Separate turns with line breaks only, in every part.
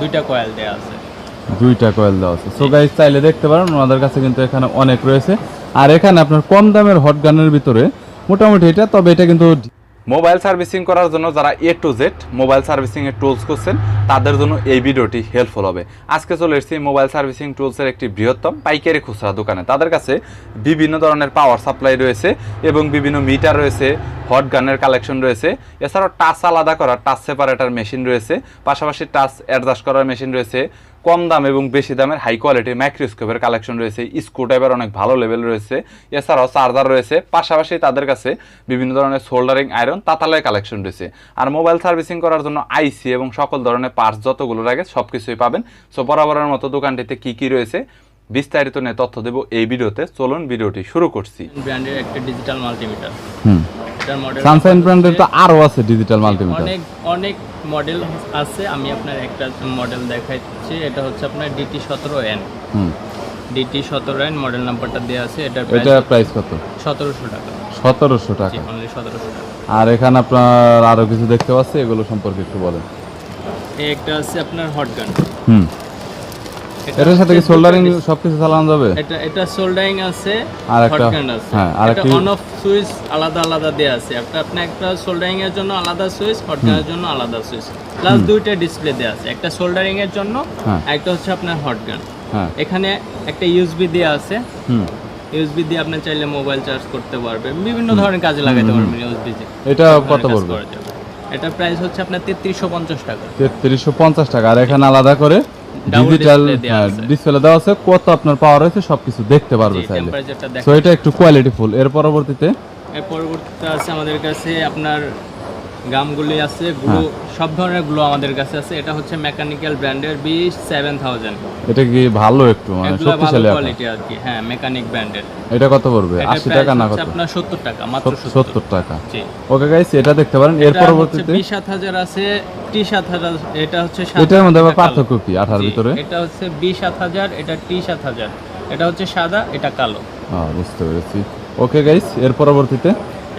দুইটা কয়েল দেওয়া আছে।
দুইটা কয়েল দেওয়া আছে। সো গাইস চাইলে দেখতে পারেন, ওনাদের কাছে কিন্তু এখানে অনেক রয়েছে। আর এখানে আপনার কম দামের হট গানের ভিতরে মোটামুটি এটা, তবে এটা কিন্তু মোবাইল সার্ভিসিং করার জন্য যারা A to Z mobile servicing এর টুলস করছেন তাদের জন্য এই ভিডিওটি হেল্পফুল হবে। আজকে চলে এসেছি মোবাইল সার্ভিসিং টুলসের একটি বৃহত্তম পাইকারি খুচরা দোকানে। তাদের কাছে বিভিন্ন ধরনের পাওয়ার সাপ্লাই রয়েছে এবং বিভিন্ন মিটার রয়েছে হট গানের কালেকশন রয়েছে। এছাড়াও টাচ আলাদা করার টাচ সেপারেটার মেশিন রয়েছে। পাশাপাশি টাচ অ্যাডজাস্ট করার মেশিন রয়েছে। কম দাম এবং বেশি দামের হাই কোয়ালিটির মাইক্রোস্কোপের কালেকশন রয়েছে। স্ক্রু টাইপের অনেক ভালো লেভেল রয়েছে। এছাড়াও চার্জার রয়েছে। পাশাপাশি তাদের কাছে বিভিন্ন ধরনের সোল্ডারিং আয়রন তাতালের কালেকশন রয়েছে। আর মোবাইল সার্ভিসিং করার জন্য আইসি এবং সকল ধরনের পার্টস যতগুলো লাগে সব কিছুই পাবেন। সো বরাবরের মতো দোকানটিতে কি কি রয়েছে বিস্তারিত নিয়ে তথ্য দেব এই ভিডিওতে। চলুন ভিডিওটি শুরু করছি।
ব্র্যান্ডের একটা ডিজিটাল মাল্টিমিটার
হুম।
এটার
ব্র্যান্ডের তো আরও আছে ডিজিটাল মাল্টিমিটার
অনেক অনেক মডেল আছে আমি আপনার একটা মডেল দেখাচ্ছি এটা হচ্ছে আপনার ডিটি সতেরো এন
হুম।
ডিটি সতেরো এন মডেল নাম্বারটা দেওয়া আছে এটার
এটা প্রাইস কত?
সতেরোশো টাকা।
সতেরোশো টাকা।
সতেরোশো টাকা।
আর এখানে আপনার আরও কিছু দেখতে পাচ্ছি এগুলো সম্পর্কে একটু বলেন।
এই একটা আছে আপনার হট গান
হুম। এটার সাথে কি সোল্ডারিং সবকিছু চালানো যাবে?
এটা এটা সোল্ডারিং আছে
আর একটা- হ্যাঁ, আর একটি-
অন অফ সুইচ আলাদা আলাদা দেওয়া আছে। একটা আপনার একটা সোল্ডারিং এর জন্য আলাদা সুইচ হট গানের জন্য আলাদা সুইচ প্লাস দুইটা ডিসপ্লে দেওয়া আছে। একটা সোল্ডারিং এর জন্য
হ্যাঁ।
একটা হচ্ছে আপনার হট গান
হ্যাঁ।
এখানে একটা ইউএসবি দেওয়া আছে।
হুম।
ইউএসবি দিয়ে আপনি চাইলে মোবাইল চার্জ করতে পারবেন। বিভিন্ন ধরনের কাজে লাগাতে পারবেন ইউএসবি
এটা কত পড়বে?
এটা প্রাইস হচ্ছে আপনার তেত্রিশশো পঞ্চাশ টাকা।
তেত্রিশশো পঞ্চাশ টাকা। আর এখানে আলাদা করে ডিজিটাল
আছে।
ডিসপ্লে দেওয়া আছে কত আপনার পাওয়ার আছে সবকিছু দেখতে পারবে চাইলে। সো এটা একটু কোয়ালিটি ফুল এর পরবর্তীতে?
এর পরবর্তীতে আছে আমাদের কাছে আপনার গামগুলি আছে গ্লু সব ধরনের গ্লু আমাদের কাছে আছে। এটা হচ্ছে মেকানিক্যাল ব্র্যান্ডের বি সেভেন থাউজেন্ড
এটা কি ভালো একটু মানে শক্তিশালী
কোয়ালিটি আর কি হ্যাঁ মেকানিক ব্র্যান্ডের
এটা কত পড়বে? আশি টাকা না কত?
আপনার সত্তর টাকা মাত্র সত্তর।
সত্তর টাকা।
জি।
ওকে গাইস এটা দেখতে পারেন এর পরবর্তীতে
বি সাত হাজার আছে টি সাত হাজার এটা হচ্ছে
এটার মধ্যে আবার
এটা
পার্থক্য কি আঠার
জি,
ভিতরে?
এটা হচ্ছে বি সাত হাজার এটা টি সাত হাজার এটা হচ্ছে সাদা এটা কালো।
হ্যাঁ বুঝতে পেরেছি। ওকে গাইস এর পরবর্তীতে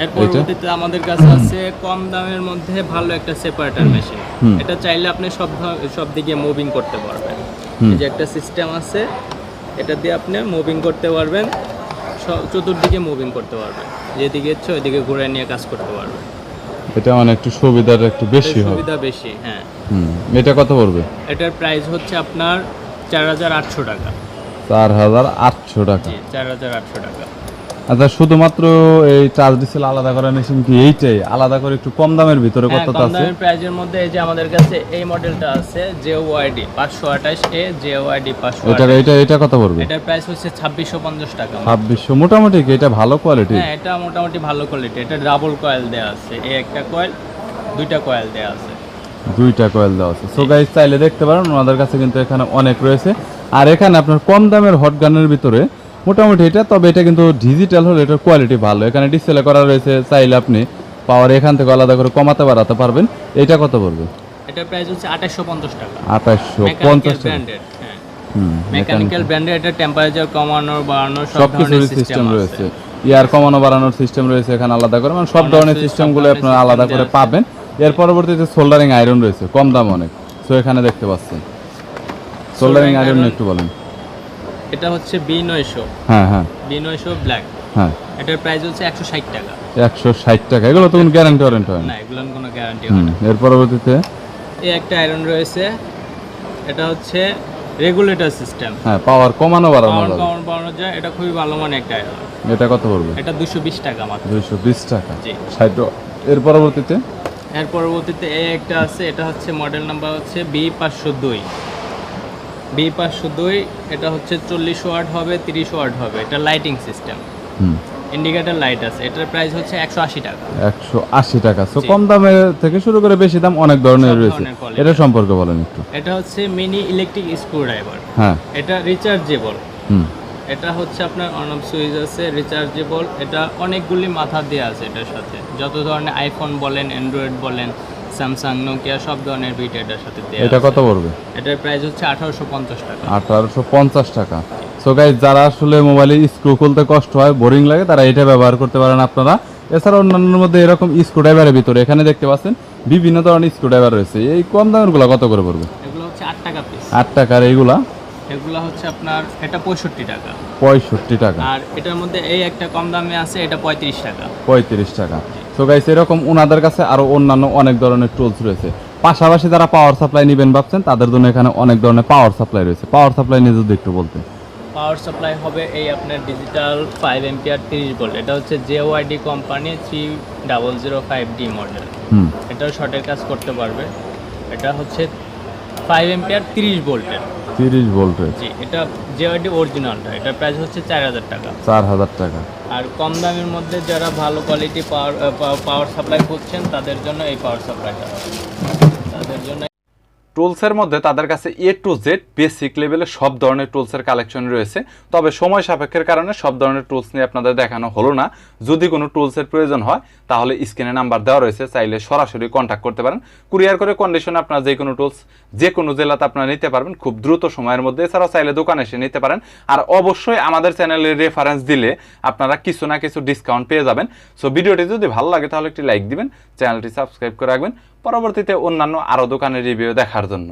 এর পরবর্তীতে আমাদের কাছে আছে কম দামের মধ্যে ভালো একটা সেপারেটর মেশিন এটা চাইলে আপনি সব সব দিকে মুভিং করতে পারবেন। এই যে একটা সিস্টেম আছে এটা দিয়ে আপনি মুভিং করতে পারবেন চতুর্দিকে মুভিং করতে পারবেন। যেদিকে ইচ্ছে ওইদিকে ঘুরে নিয়ে কাজ করতে পারবেন।
এটা মানে একটু সুবিধার একটু বেশি হবে।
সুবিধা বেশি হ্যাঁ।
এটা কত পড়বে?
এটার প্রাইস হচ্ছে আপনার চার হাজার আটশো টাকা।
চার হাজার আটশো টাকা।
চার হাজার আটশো টাকা।
আচ্ছা শুধুমাত্র এই চার্জ ডিসেল আলাদা করা মেশিন কি এইটাই? আলাদা করে একটু কম দামের ভিতরে
হ্যাঁ,
কতটা
কম দামের প্রাইজের মধ্যে এই যে আমাদের কাছে এই মডেলটা আছে জে ওয়াইডি পাঁচশো আঠাশ এ জে ওয়াইডি পাঁচশো
এটা এটা এটা কত পড়বে?
এটার প্রাইস হচ্ছে ছাব্বিশশো পঞ্চাশ টাকা
ছাব্বিশশো মোটামুটি কি এটা ভালো কোয়ালিটি
হ্যাঁ এটা মোটামুটি ভালো কোয়ালিটি এটা ডাবল কয়েল দেওয়া আছে। এই একটা কয়েল দুইটা কয়েল দেওয়া আছে।
দুইটা কয়েল দেওয়া আছে। সো গাইস চাইলে দেখতে পারেন ওনাদের কাছে কিন্তু এখানে অনেক রয়েছে। আর এখানে আপনার কম দামের হট গানের ভিতরে মোটামুটি এটা তবে এটা কিন্তু ডিজিটাল হলে এটার কোয়ালিটি ভালো। এখানে ডিসপ্লে করা রয়েছে চাইলে আপনি পাওয়ার এখান থেকে আলাদা করে কমাতে বাড়াতে পারবেন। এটা কত পড়বে?
এটার প্রাইস হচ্ছে আঠাশশো পঞ্চাশ টাকা।
আঠাশশো
মেকানিক্যাল
পঞ্চাশ টাকা।
মেকানিক্যাল ব্র্যান্ডের এটা টেম্পারেচার কমানো বাড়ানো সব
কিছুর
ধরনের
সিস্টেম রয়েছে। ইয়ার কমানো বাড়ানোর সিস্টেম রয়েছে এখানে আলাদা করে। মানে সব ধরনের সিস্টেমগুলো আপনারা আলাদা করে পাবেন। এর পরবর্তীতে সোল্ডারিং আয়রন রয়েছে কম দাম অনেক। সো এখানে দেখতে পাচ্ছেন। সোল্ডারিং আয়রন একটু বলেন।
এটা হচ্ছে বি নয়শো।
হ্যাঁ হ্যাঁ।
বি নয়শো ব্ল্যাক
হ্যাঁ।
এটার প্রাইস হচ্ছে একশো ষাট টাকা।
একশো ষাট টাকা। এগুলো তো কোনো গ্যারান্টি ওয়ারেন্টি হয় না।
এগুলোর কোনো গ্যারান্টি হয় না।
এর পরবর্তীতে?
এই একটা আয়রন রয়েছে। এটা হচ্ছে রেগুলেটর সিস্টেম
হ্যাঁ পাওয়ার কমানো বাড়ানো
পাওয়ার কমানো বাড়ানো যায়। এটা খুবই ভালো মানে একটা আয়রন
এটা কত পড়বে?
এটা দুশো বিশ টাকা মাত্র।
দুইশো বিশ টাকা।
জি।
ষাট এর পরবর্তীতে?
এর পরবর্তীতে এই একটা আছে। এটা হচ্ছে মডেল নাম্বার হচ্ছে বি পাঁচশো দুই। বি পাঁচশো দুই এটা হচ্ছে চল্লিশ ওয়াট হবে তিরিশ ওয়াট হবে। এটা লাইটিং সিস্টেম ইন্ডিকেটর লাইট আছে। এটার প্রাইস হচ্ছে একশো আশি টাকা।
একশো আশি টাকা। সো কম দামের থেকে শুরু করে বেশি দাম অনেক ধরনের রয়েছে। এটা সম্পর্কে বলেন একটু।
এটা হচ্ছে মিনি ইলেকট্রিক স্ক্রু ড্রাইভার
হ্যাঁ।
এটা রিচার্জেবল
হুম।
এটা হচ্ছে আপনার অন অফ সুইচ আছে রিচার্জেবল এটা অনেকগুলি মাথা দেওয়া আছে এটার সাথে। যত ধরনের আইফোন বলেন অ্যান্ড্রয়েড বলেন স্যামসাং নোকিয়া সব ধরনের বিট এটার সাথে দেওয়া
এটা কত পড়বে?
এটার প্রাইস হচ্ছে আঠারোশো পঞ্চাশ টাকা।
আঠারোশো পঞ্চাশ টাকা। সো গাইজ যারা আসলে মোবাইলে স্ক্রু খুলতে কষ্ট হয় বোরিং লাগে তারা এটা ব্যবহার করতে পারেন আপনারা। এছাড়া অন্যান্যর মধ্যে এরকম স্ক্রু ড্রাইভারের ভিতরে এখানে দেখতে পাচ্ছেন বিভিন্ন ধরনের স্ক্রু ড্রাইভার রয়েছে। এই কম দামেরগুলো কত করে পড়বে?
এগুলো হচ্ছে টাকা পিস
আট টাকার এইগুলা?
এগুলো হচ্ছে আপনার এটা পঁয়ষট্টি টাকা।
পঁয়ষট্টি টাকা।
আর এটার মধ্যে এই একটা কম দামে আছে এটা পঁয়ত্রিশ টাকা।
পঁয়ত্রিশ টাকা। তো গাইস এরকম ওনাদের কাছে আরও অন্যান্য অনেক ধরনের টুলস রয়েছে। পাশাপাশি যারা পাওয়ার সাপ্লাই নেবেন ভাবছেন তাদের জন্য এখানে অনেক ধরনের পাওয়ার সাপ্লাই রয়েছে। পাওয়ার সাপ্লাই নিয়ে যদি একটু বলতে
পাওয়ার সাপ্লাই হবে এই আপনার ডিজিটাল ফাইভ এমপিআর তিরিশ ভোল্ট এটা হচ্ছে JYD company three double zero five D model
হুম।
এটাও শর্টের কাজ করতে পারবে। এটা হচ্ছে ফাইভ এমপিআর তিরিশ ভোল্টের।
তিরিশ ভোল্টের।
জি এটা জেওয়াইডি অরিজিনালটা এটা প্রাইস হচ্ছে চার হাজার টাকা।
চার হাজার টাকা।
আর কম দামের মধ্যে যারা ভালো কোয়ালিটি পাওয়ার পাওয়ার সাপ্লাই করছেন তাদের জন্য এই পাওয়ার সাপ্লাইটা তাদের জন্য
টুলসের মধ্যে তাদের কাছে এ টু জেড বেসিক লেভেলে সব ধরনের টুলসের কালেকশন রয়েছে। তবে সময় সাপেক্ষের কারণে সব ধরনের টুলস নিয়ে আপনাদের দেখানো হলো না। যদি কোনো টুলসের প্রয়োজন হয়, তাহলে স্ক্রিনে নাম্বার দেওয়া রয়েছে, চাইলে সরাসরি কন্ট্যাক্ট করতে পারেন। কুরিয়ার করে কন্ডিশনে আপনারা যে কোনো টুলস, যে কোনো জেলাতে আপনারা নিতে পারবেন, খুব দ্রুত সময়ের মধ্যে। এছাড়াও চাইলে দোকানে এসে নিতে পারেন। আর অবশ্যই আমাদের চ্যানেলের রেফারেন্স দিলে আপনারা কিছু না কিছু ডিসকাউন্ট পেয়ে যাবেন। সো ভিডিওটি যদি ভালো লাগে, তাহলে একটি লাইক দিবেন চ্যানেলটি সাবস্ক্রাইব করে রাখবেন। পরবর্তীতে অন্যান্য আরও দোকানের রিভিউ দেখার জন্য।